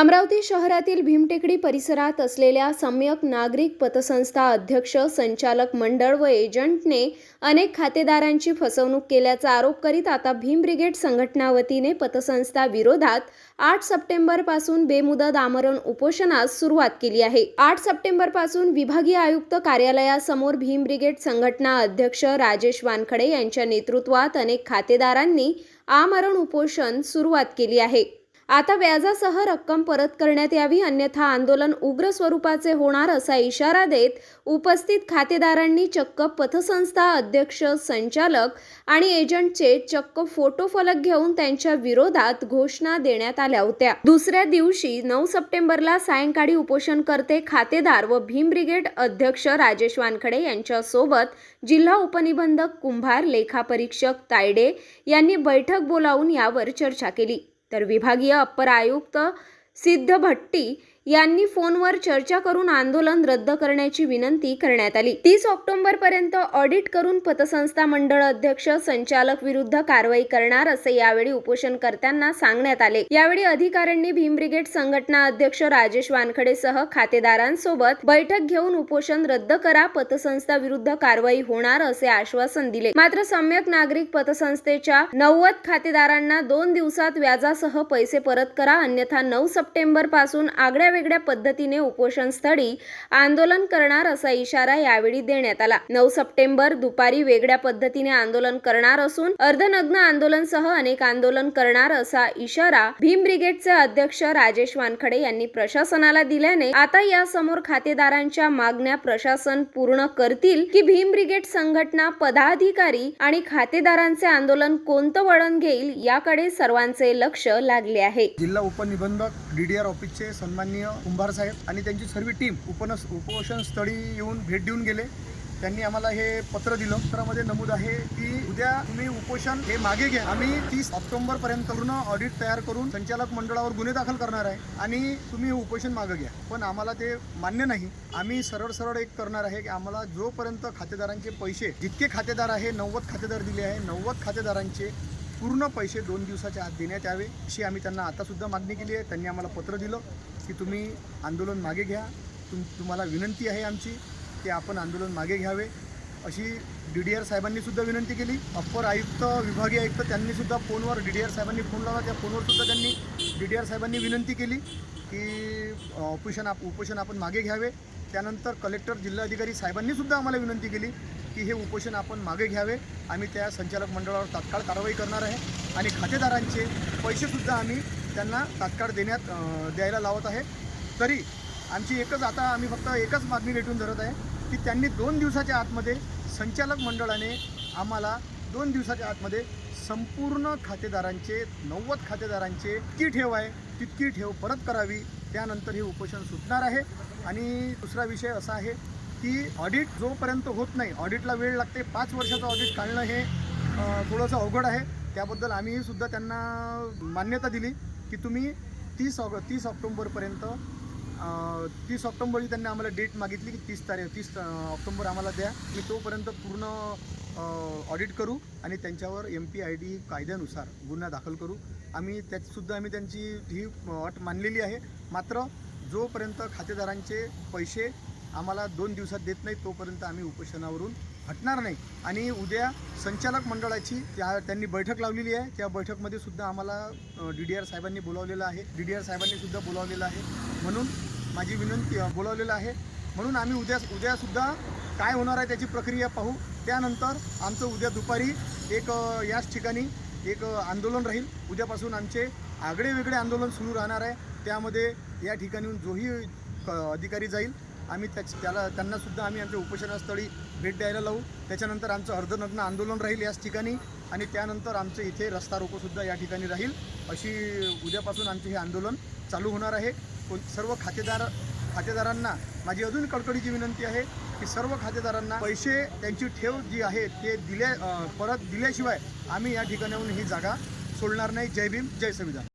अमरावती शहरातील भीमटेकडी परिसरात असलेल्या सम्यक नागरिक पतसंस्था अध्यक्ष संचालक मंडळ व एजंटने अनेक खातेदारांची फसवणूक केल्याचा आरोप करीत आता भीम ब्रिगेड संघटना वतीने पतसंस्था विरोधात आठ सप्टेंबरपासून बेमुदत आमरण उपोषणास सुरुवात केली आहे. आठ सप्टेंबरपासून विभागीय आयुक्त कार्यालयासमोर भीम ब्रिगेड संघटना अध्यक्ष राजेश वानखडे यांच्या नेतृत्वात अनेक खातेदारांनी आमरण उपोषण सुरुवात केली आहे. आता व्याजासह रक्कम परत करण्यात यावी अन्यथा आंदोलन उग्र स्वरूपाचे होणार असा इशारा देत उपस्थित खातेदारांनी चक्क पथसंस्था अध्यक्ष संचालक आणि एजंटचे चक्क फोटो फलक घेऊन त्यांच्या विरोधात घोषणा देण्यात आल्या होत्या. दुसऱ्या दिवशी नऊ सप्टेंबरला सायंकाळी उपोषणकर्ते खातेदार व भीम ब्रिगेड अध्यक्ष राजेश वानखडे यांच्यासोबत जिल्हा उपनिबंधक कुंभार लेखापरीक्षक तायडे यांनी बैठक बोलावून यावर चर्चा केली. तर विभागीय अप्पर आयुक्त सिद्ध भट्टी यांनी फोनवर चर्चा करून आंदोलन रद्द करण्याची विनंती करण्यात आली. तीस ऑक्टोबर पर्यंत ऑडिट करून पतसंस्था मंडळ अध्यक्ष संचालक विरुद्ध कारवाई करणार असे यावेळी उपोषणकर्त्यांना सांगण्यात आले. यावेळी अधिकाऱ्यांनी भीम ब्रिगेड संघटना अध्यक्ष राजेश वानखडेसह खातेदारांसोबत बैठक घेऊन उपोषण रद्द करा पतसंस्था विरुद्ध कारवाई होणार असे आश्वासन दिले. मात्र सम्यक नागरिक पतसंस्थेच्या नव्वद खातेदारांना दोन दिवसात व्याजासह पैसे परत करा अन्यथा नऊ सप्टेंबरपासून आगळ्या वेगळ्या पद्धतीने उपोषण स्थळी आंदोलन करणार असा इशारा यावेळी देण्यात आला. नऊ सप्टेंबर दुपारी वेगळ्या पद्धतीने आंदोलन करणार असून अर्धनग्न आंदोलनसह अनेक आंदोलन करणार असा इशारा भीम ब्रिगेडचे अध्यक्ष राजेश वानखडे यांनी प्रशासनाला दिल्याने आता यासमोर खातेदारांच्या मागण्या प्रशासन पूर्ण करतील की भीम ब्रिगेड संघटना पदाधिकारी आणि खातेदारांचे आंदोलन कोणतं वळण घेईल याकडे सर्वांचे लक्ष लागले आहे. जिल्हा उपनिबंधक डी डी आर ऑफिसचे सन्माननीय कुंभार साहेब आणि त्यांची सर्व टीम उपनस उपोषण स्थळी येऊन भेट देऊन गेले. त्यांनी आम्हाला हे पत्र दिलं. पत्रामध्ये नमूद आहे की उद्या तुम्ही उपोषण हे मागे घ्या. आम्ही तीस ऑक्टोबर पर्यंत पूर्ण ऑडिट तयार करून संचालक मंडळावर गुन्हे दाखल करणार आहे आणि तुम्ही हे उपोषण मागे घ्या. पण आम्हाला ते मान्य नाही. आम्ही सरळ सरळ एक करणार आहे की आम्हाला जोपर्यंत खातेदारांचे पैसे जितके खातेदार आहे नव्वद खातेदार दिले आहे नव्वद खातेदारांचे पूर्ण पैसे दोन दिवसाच्या आत देण्यात यावे अशी आम्ही त्यांना आतासुद्धा मागणी केली आहे. त्यांनी आम्हाला पत्र दिलं की तुम्ही आंदोलन मागे घ्या. तुम तुम्हाला विनंती आहे आमची की आपण आंदोलन मागे घ्यावे. अशी डी डी आर साहेबांनीसुद्धा विनंती केली. अप्पर आयुक्त विभागीय आयुक्त त्यांनीसुद्धा फोनवर डी डी आर साहेबांनी फोन लावला. त्या फोनवरसुद्धा त्यांनी डी डी आर साहेबांनी विनंती केली की उपोषण आप उपोषण आपण मागे घ्यावे. त्यानंतर कलेक्टर जिल्हाधिकारी साहेबांनी सुद्धा आम्हाला विनंती केली की हे उपोषण आपण मागे घ्यावे. आम्ही त्या संचालक मंडळावर तात्काळ कारवाई करणार आहे आणि खातेदारांचे पैसेसुद्धा आम्ही त्यांना तात्काळ देण्यात द्यायला लावत आहे. तरी आमची एकच आता आम्ही फक्त एकच मागणी रेटून धरत आहे की त्यांनी दोन दिवसाच्या आतमध्ये संचालक मंडळाने आम्हाला दोन दिवसाच्या आतमध्ये संपूर्ण खातेदारांचे नव्वद खातेदारांचे किती ठेव आहे तितकी ठेव परत करावी. त्यानंतर हे उपोषण सुटणार आहे. आणि दुसरा विषय असा आहे की ऑडिट जोपर्यंत होत नाही ऑडिटला वेळ लागते पाच वर्षाचं ऑडिट काढणं हे थोडंसं अवघड आहे. त्याबद्दल आम्हीही सुद्धा त्यांना मान्यता दिली की तुम्ही तीस ऑग तीस ऑक्टोंबरपर्यंत तीस ऑक्टोंबरची त्यांनी आम्हाला डेट मागितली की तीस तारीख तीस ऑक्टोंबर आम्हाला द्या. मी तोपर्यंत पूर्ण ऑडिट करू आणि त्यांच्यावर एम पी आय डी कायद्यानुसार गुन्हा दाखल करू. आम्ही त्यातसुद्धा आम्ही त्यांची ही अट मानलेली आहे. मात्र जोपर्यंत खातेदारांचे पैसे आम्हाला दोन दिवसात देत नाही तोपर्यंत आम्ही उपोषणावरून हटणार नाही. आणि उद्या संचालक मंडळाची त्या त्यांनी बैठक लावलेली आहे. त्या बैठकमध्ये सुद्धा आम्हाला डी डी आर साहेबांनी बोलावलेलं आहे. डी डी आर साहेबांनी सुद्धा बोलावलेलं आहे. म्हणून माझी विनंती बोलावलेलं आहे. म्हणून आम्ही उद्या उद्यासुद्धा काय होणार आहे त्याची प्रक्रिया पाहू. त्यानंतर आमचं उद्या दुपारी एक याच ठिकाणी एक आंदोलन राहील. उद्यापासून आमचे आगळे वेगळे आंदोलन सुरू राहणार आहे. त्यामध्ये या ठिकाणीहून जोही क- अधिकारी जाईल. आम्ही त्याच त्याला त्यांनासुद्धा आम्ही आमच्या उपोषणास्थळी भेट द्यायला लावू. त्याच्यानंतर आमचं अर्धनग्न आंदोलन राहील याच ठिकाणी आणि त्यानंतर आमचं इथे रस्ता रोकोसुद्धा या ठिकाणी राहील. अशी उद्यापासून आमचे हे आंदोलन चालू होणार आहे. कोण- सर्व खातेदार खातेदारांना माझी अजून कडकडीची विनंती आहे की सर्व खातेदारांना पैसे त्यांची ठेव जी आहे ते दिल्या परत दिल्याशिवाय आम्ही या ठिकाणाहून ही जागा सोडणार नाही. जय भीम जय संविधान.